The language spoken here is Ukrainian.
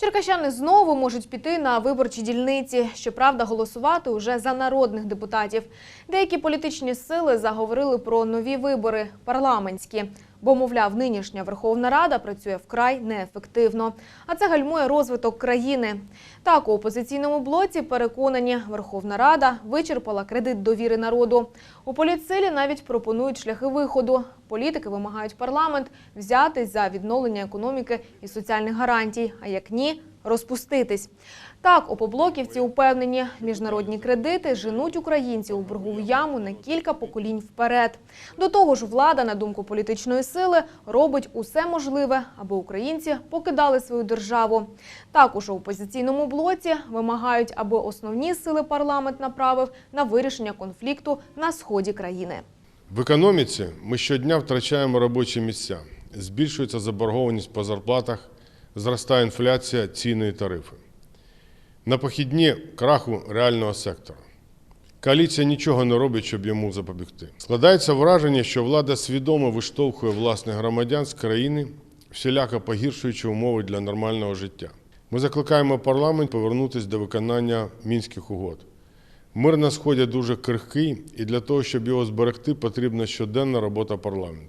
Черкащани знову можуть піти на виборчі дільниці. Щоправда, голосувати уже за народних депутатів. Деякі політичні сили заговорили про нові вибори парламентські, бо, мовляв, нинішня Верховна Рада працює вкрай неефективно. А це гальмує розвиток країни. Так, у опозиційному блоці переконані, Верховна Рада вичерпала кредит довіри народу. У політсилі навіть пропонують шляхи виходу. Політики вимагають парламент взятись за відновлення економіки і соціальних гарантій. А як ні, розпуститись. Так, опоблоківці упевнені, міжнародні кредити женуть українців у боргову яму на кілька поколінь вперед. До того ж, влада, на думку політичної сили, робить усе можливе, аби українці покидали свою державу. Також у опозиційному блоці вимагають, аби основні сили парламент направив на вирішення конфлікту на сході країни. В економіці ми щодня втрачаємо робочі місця, збільшується заборгованість по зарплатах, зростає інфляція, ціни і тарифи. На похідні краху реального сектора. Коаліція нічого не робить, щоб йому запобігти. Складається враження, що влада свідомо виштовхує власних громадян з країни, всіляко погіршуючи умови для нормального життя. Ми закликаємо парламент повернутися до виконання мінських угод. Мир на сході дуже крихкий, і для того, щоб його зберегти, потрібна щоденна робота парламенту.